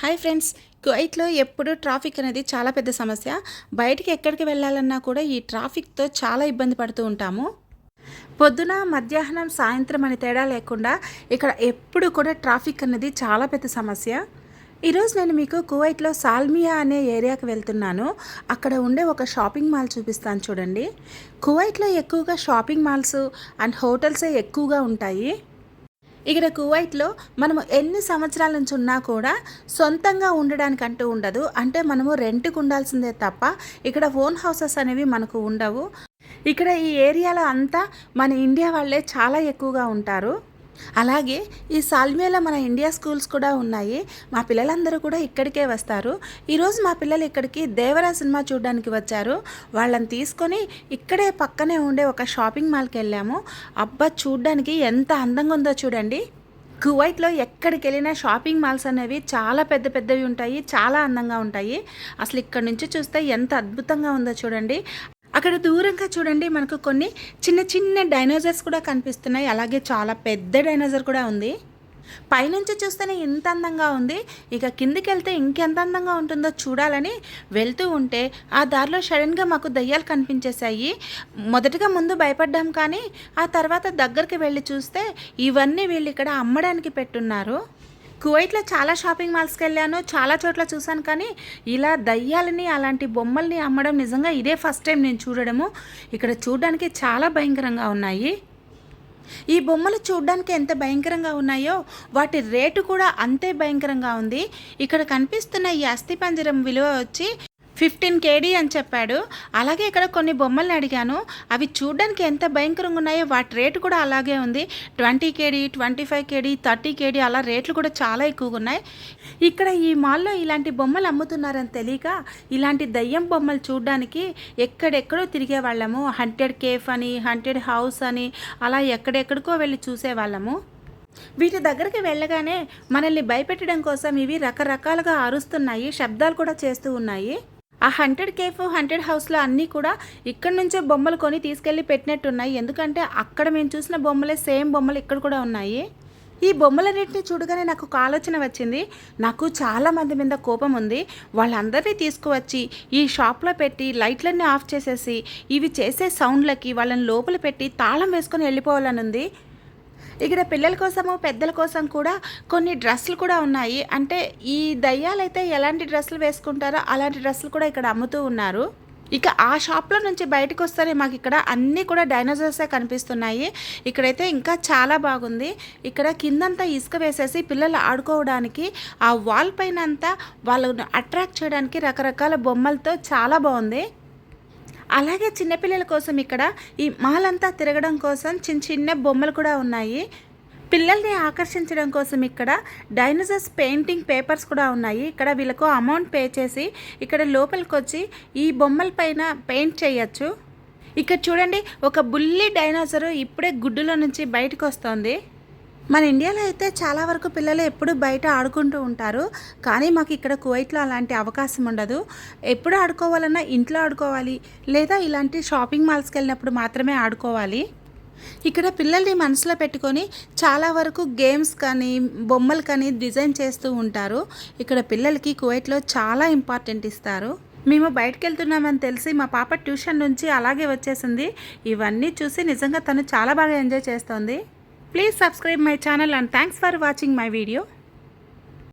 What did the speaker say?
Hi friends కువైట్లో ఎప్పుడు traffic అనేది చాలా పెద్ద సమస్య. బయటికి ఎక్కడికి వెళ్ళాలన్నా కూడా ఈ ట్రాఫిక్తో చాలా ఇబ్బంది పడుతూ ఉంటాము. పొద్దున మధ్యాహ్నం సాయంత్రం అని తేడా లేకుండా ఇక్కడ ఎప్పుడు కూడా ట్రాఫిక్ అనేది చాలా పెద్ద సమస్య. ఈరోజు నేను మీకు కువైట్లో సాల్మియా అనే ఏరియాకి వెళ్తున్నాను. అక్కడ ఉండే ఒక షాపింగ్ మాల్ చూపిస్తాను చూడండి. కువైట్లో ఎక్కువగా షాపింగ్ మాల్స్ అండ్ హోటల్సే ఎక్కువగా ఉంటాయి. ఇక్కడ కువైట్లో మనము ఎన్ని సంవత్సరాల నుంచి ఉన్నా కూడా సొంతంగా ఉండడానికి అంటూ ఉండదు. అంటే మనము రెంట్కి ఉండాల్సిందే తప్ప ఇక్కడ ఓన్ హౌసెస్ అనేవి మనకు ఉండవు. ఇక్కడ ఈ ఏరియాలో అంతా మన ఇండియా వాళ్ళే చాలా ఎక్కువగా ఉంటారు. అలాగే ఈ సాల్మేలో మన ఇండియా స్కూల్స్ కూడా ఉన్నాయి. మా పిల్లలందరూ కూడా ఇక్కడికే వస్తారు. ఈరోజు మా పిల్లలు ఇక్కడికి దేవరా సినిమా చూడడానికి వచ్చారు. వాళ్ళని తీసుకొని ఇక్కడే పక్కనే ఉండే ఒక షాపింగ్ మాల్కి వెళ్ళాము. అబ్బా చూడడానికి ఎంత అందంగా ఉందో చూడండి. కువైట్లో ఎక్కడికి వెళ్ళినా షాపింగ్ మాల్స్ అనేవి చాలా పెద్ద పెద్దవి ఉంటాయి చాలా అందంగా ఉంటాయి. అసలు ఇక్కడ నుంచి చూస్తే ఎంత అద్భుతంగా ఉందో చూడండి. అక్కడ దూరంగా చూడండి మనకు కొన్ని చిన్న చిన్న డైనోజర్స్ కూడా కనిపిస్తున్నాయి. అలాగే చాలా పెద్ద డైనోజర్ కూడా ఉంది. పైనుంచి చూస్తేనే ఇంత అందంగా ఉంది. ఇక కిందికి వెళ్తే ఇంకెంత అందంగా ఉంటుందో చూడాలని వెళ్తూ ఉంటే ఆ దారిలో సడన్గా మాకు దయ్యాలు కనిపించేశాయి. మొదటగా ముందు భయపడ్డాం కానీ ఆ తర్వాత దగ్గరికి వెళ్ళి చూస్తే ఇవన్నీ వీళ్ళు ఇక్కడ అమ్మడానికి పెట్టున్నారు. కువైట్లో చాలా షాపింగ్ మాల్స్కి వెళ్ళాను చాలా చోట్ల చూశాను కానీ ఇలా దయ్యాలని అలాంటి బొమ్మల్ని అమ్మడం నిజంగా ఇదే ఫస్ట్ టైం నేను చూడడము. ఇక్కడ చూడడానికి చాలా భయంకరంగా ఉన్నాయి. ఈ బొమ్మలు చూడడానికి ఎంత భయంకరంగా ఉన్నాయో వాటి రేటు కూడా అంతే భయంకరంగా ఉంది. ఇక్కడ కనిపిస్తున్న ఈ అస్థిపంజరం విలువ వచ్చి ఫిఫ్టీన్ కేడీ అని చెప్పాడు. అలాగే ఇక్కడ కొన్ని బొమ్మల్ని అడిగాను. అవి చూడడానికి ఎంత భయంకరంగా ఉన్నాయో వాటి రేటు కూడా అలాగే ఉంది. Twenty KD twenty five KD thirty KD అలా రేట్లు కూడా చాలా ఎక్కువగా ఉన్నాయి. ఇక్కడ ఈ మాల్లో ఇలాంటి బొమ్మలు అమ్ముతున్నారని తెలియక ఇలాంటి దయ్యం బొమ్మలు చూడడానికి ఎక్కడెక్కడో తిరిగే వాళ్ళము హంటెడ్ కేఫ్ అని హంటెడ్ హౌస్ అని అలా ఎక్కడెక్కడికో వెళ్ళి చూసేవాళ్ళము. వీటి దగ్గరికి వెళ్ళగానే మనల్ని భయపెట్టడం కోసం ఇవి రకరకాలుగా అరుస్తున్నాయి శబ్దాలు కూడా చేస్తూ ఉన్నాయి. ఆ హండ్రెడ్ కేఫ్ హండ్రెడ్ హౌస్లో అన్నీ కూడా ఇక్కడ నుంచే బొమ్మలు కొని తీసుకెళ్ళి పెట్టినట్టున్నాయి. ఎందుకంటే అక్కడ మేము చూసిన బొమ్మలే సేమ్ బొమ్మలు ఇక్కడ కూడా ఉన్నాయి. ఈ బొమ్మలన్నింటినీ చూడగానే నాకు ఒక ఆలోచన వచ్చింది. నాకు చాలా మంది మీద కోపం ఉంది. వాళ్ళందరినీ తీసుకువచ్చి ఈ షాప్లో పెట్టి లైట్లన్నీ ఆఫ్ చేసేసి ఇవి చేసే సౌండ్లకి వాళ్ళని లోపల పెట్టి తాళం వేసుకొని వెళ్ళిపోవాలని ఉంది. ఇక్కడ పిల్లల కోసము పెద్దల కోసం కూడా కొన్ని డ్రెస్సులు కూడా ఉన్నాయి. అంటే ఈ దయ్యాలైతే ఎలాంటి డ్రెస్సులు వేసుకుంటారో అలాంటి డ్రెస్సులు కూడా ఇక్కడ అమ్ముతూ ఉన్నారు. ఇక ఆ షాప్లో నుంచి బయటకు వస్తేనే మాకు ఇక్కడ అన్నీ కూడా డైనోసార్సే కనిపిస్తున్నాయి. ఇక్కడైతే ఇంకా చాలా బాగుంది. ఇక్కడ కిందంతా ఇసుక వేసేసి పిల్లలు ఆడుకోవడానికి ఆ వాల్ పైన అంతా వాళ్ళను అట్రాక్ట్ చేయడానికి రకరకాల బొమ్మలతో చాలా బాగుంది. అలాగే చిన్నపిల్లల కోసం ఇక్కడ ఈ మాల్ అంతా తిరగడం కోసం చిన్న చిన్న బొమ్మలు కూడా ఉన్నాయి. పిల్లల్ని ఆకర్షించడం కోసం ఇక్కడ డైనోసర్స్ పెయింటింగ్ పేపర్స్ కూడా ఉన్నాయి. ఇక్కడ వీళ్ళకు అమౌంట్ పే చేసి ఇక్కడ లోపలికి వచ్చి ఈ బొమ్మల పైన పెయింట్ చేయొచ్చు. ఇక్కడ చూడండి ఒక బుల్లి డైనోసర్ ఇప్పుడే గుడ్డులో నుంచి బయటకు వస్తుంది. మన ఇండియాలో అయితే చాలా వరకు పిల్లలు ఎప్పుడు బయట ఆడుకుంటూ ఉంటారు. కానీ మాకు ఇక్కడ కువైట్లో అలాంటి అవకాశం ఉండదు. ఎప్పుడు ఆడుకోవాలన్నా ఇంట్లో ఆడుకోవాలి. లేదా ఇలాంటి షాపింగ్ మాల్స్కి వెళ్ళినప్పుడు మాత్రమే ఆడుకోవాలి. ఇక్కడ పిల్లల్ని మనసులో పెట్టుకొని చాలా వరకు గేమ్స్ కానీ బొమ్మలు కానీ డిజైన్ చేస్తూ ఉంటారు. ఇక్కడ పిల్లలకి కువైట్లో చాలా ఇంపార్టెంట్ ఇస్తారు. మేము బయటకు వెళ్తున్నామని తెలిసి మా పాప ట్యూషన్ నుంచి అలాగే వచ్చేసింది. ఇవన్నీ చూసి నిజంగా తను చాలా బాగా ఎంజాయ్ చేస్తోంది. Please subscribe my channel and thanks for watching my video.